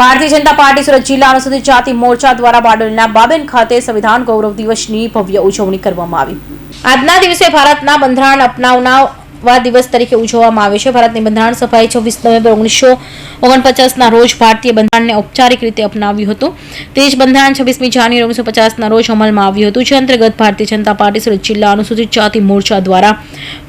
Bharatiya Janata party Surat જિલ્લા અનુસૂચિત જાતિ મોરચા દ્વારા બારડોલીના બાબેન ખાતે સંવિધાન ગૌરવ દિવસની ભવ્ય ઉજવણી કરવામાં આવી. આજના દિવસે ભારતના બંધારણ અપનાવનાર દિવસ તરીકે ઉજવવામાં આવે છે. ભારતની બંધારણ સભાએ છવ્વીસ નવેમ્બર ઓગણીસો ઓગણપચાસના રોજ ભારતીય બંધારણને ઔપચારિક રીતે અપનાવ્યું હતું. તે જ બંધારણ છવ્વીસમી જાન્યુઆરી ઓગણીસો પચાસના રોજ અમલમાં આવ્યું હતું. જે અંતર્ગત ભારતીય જનતા પાર્ટી સુરત જિલ્લા અનુસૂચિત જાતિ મોરચા દ્વારા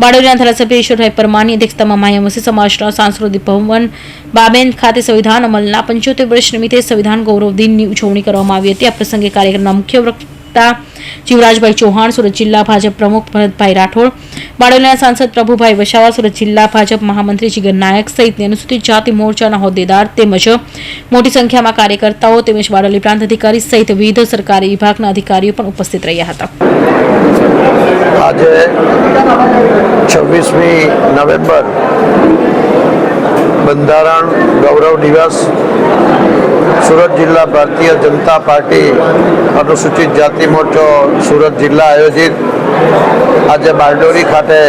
બારડોલીના ધારાસભ્ય ઈશ્વરભાઈ પરમારની અધ્યક્ષતામાં માયાવસી સમાજના સાંસ્કૃતિક ભવન, બાબેન ખાતે સંવિધાન અમલના પંચોતેર વર્ષ નિમિત્તે સંવિધાન ગૌરવ દિનની ઉજવણી કરવામાં આવી હતી. આ પ્રસંગે કાર્યક્રમના મુખ્ય વક્તા જીવરાજભાઈ ચૌહાણ, સુરત જિલ્લા ભાજપ પ્રમુખ ભરતભાઈ રાઠોડ, બારડોલીના સાંસદ પ્રભુભાઈ વસાવા, સુરત જિલ્લા ભાજપ મહામંત્રી જીગર નાયક સહિતની અનુસૂચિત જાતિ મોરચાના હોદ્દેદાર તેમજ મોટી સંખ્યામાં કાર્યકર્તાઓ તેમજ બારડોલી પ્રાંત અધિકારી સહિત વિવિધ સરકારી વિભાગના અધિકારીઓ પણ ઉપસ્થિત રહ્યા હતા. આજે છવ્વીસમી નવેમ્બર બંધારણ, ગૌરવ દિવસ સુરત જિલ્લા ભારતીય જનતા પાર્ટી અનુસૂચિત જાતિ મોરચો સુરત જિલ્લા આયોજિત આજે બારડોરી ખાતે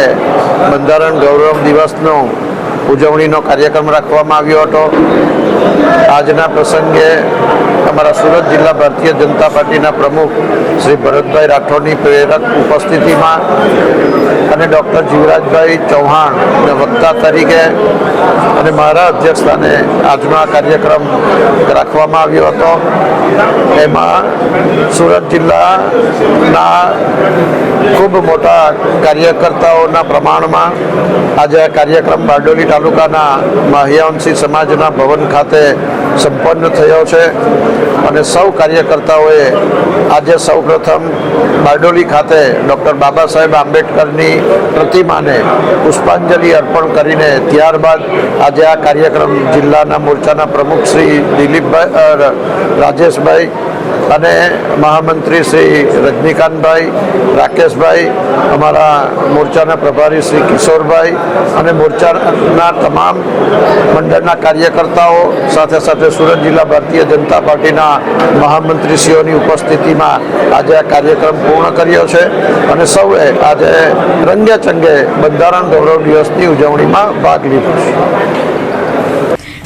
બંધારણ ગૌરવ દિવસનો ઉજવણીનો કાર્યક્રમ રાખવામાં આવ્યો હતો. આજના પ્રસંગે અમારા સુરત જિલ્લા ભારતીય જનતા પાર્ટીના પ્રમુખ શ્રી ભરતભાઈ રાઠોડની પ્રેરક ઉપસ્થિતિમાં અને ડૉક્ટર જીવરાજભાઈ ચૌહાણને વક્તા તરીકે અને મારા અધ્યક્ષસ્થાને આજનો આ કાર્યક્રમ રાખવામાં આવ્યો હતો. એમાં સુરત જિલ્લાના ખૂબ મોટા કાર્યકર્તાઓના પ્રમાણમાં આજે આ કાર્યક્રમ બારડોલી તાલુકાના માહ્યાવંશી સમાજના ભવન ખાતે સંપન્ન થયો છે અને સૌ કાર્યકર્તાઓએ આજે સૌપ્રથમ બારડોલી ખાતે ડૉક્ટર બાબા સાહેબ આંબેડકરની પ્રતિમાને પુષ્પાંજલિ અર્પણ કરીને ત્યારબાદ આજે આ કાર્યક્રમ જિલ્લાના મોરચાના પ્રમુખ શ્રી દિલીપભાઈ રાજેશભાઈ અને મહામંત્રી શ્રી રજનીકાંતભાઈ, રાકેશભાઈ, અમારા મોરચાના પ્રભારી શ્રી કિશોરભાઈ અને મોરચાના તમામ મંડળના કાર્યકર્તાઓ, સાથે સાથે સુરત જિલ્લા ભારતીય જનતા પાર્ટીના મહામંત્રીશ્રીઓની ઉપસ્થિતિમાં આજે આ કાર્યક્રમ પૂર્ણ કર્યો છે. અને સૌએ આજે રંગે ચંગે બંધારણ ગૌરવ દિવસની ઉજવણીમાં ભાગ લીધો છે.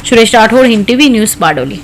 Suresh Rathod, Hind TV news Bardoli.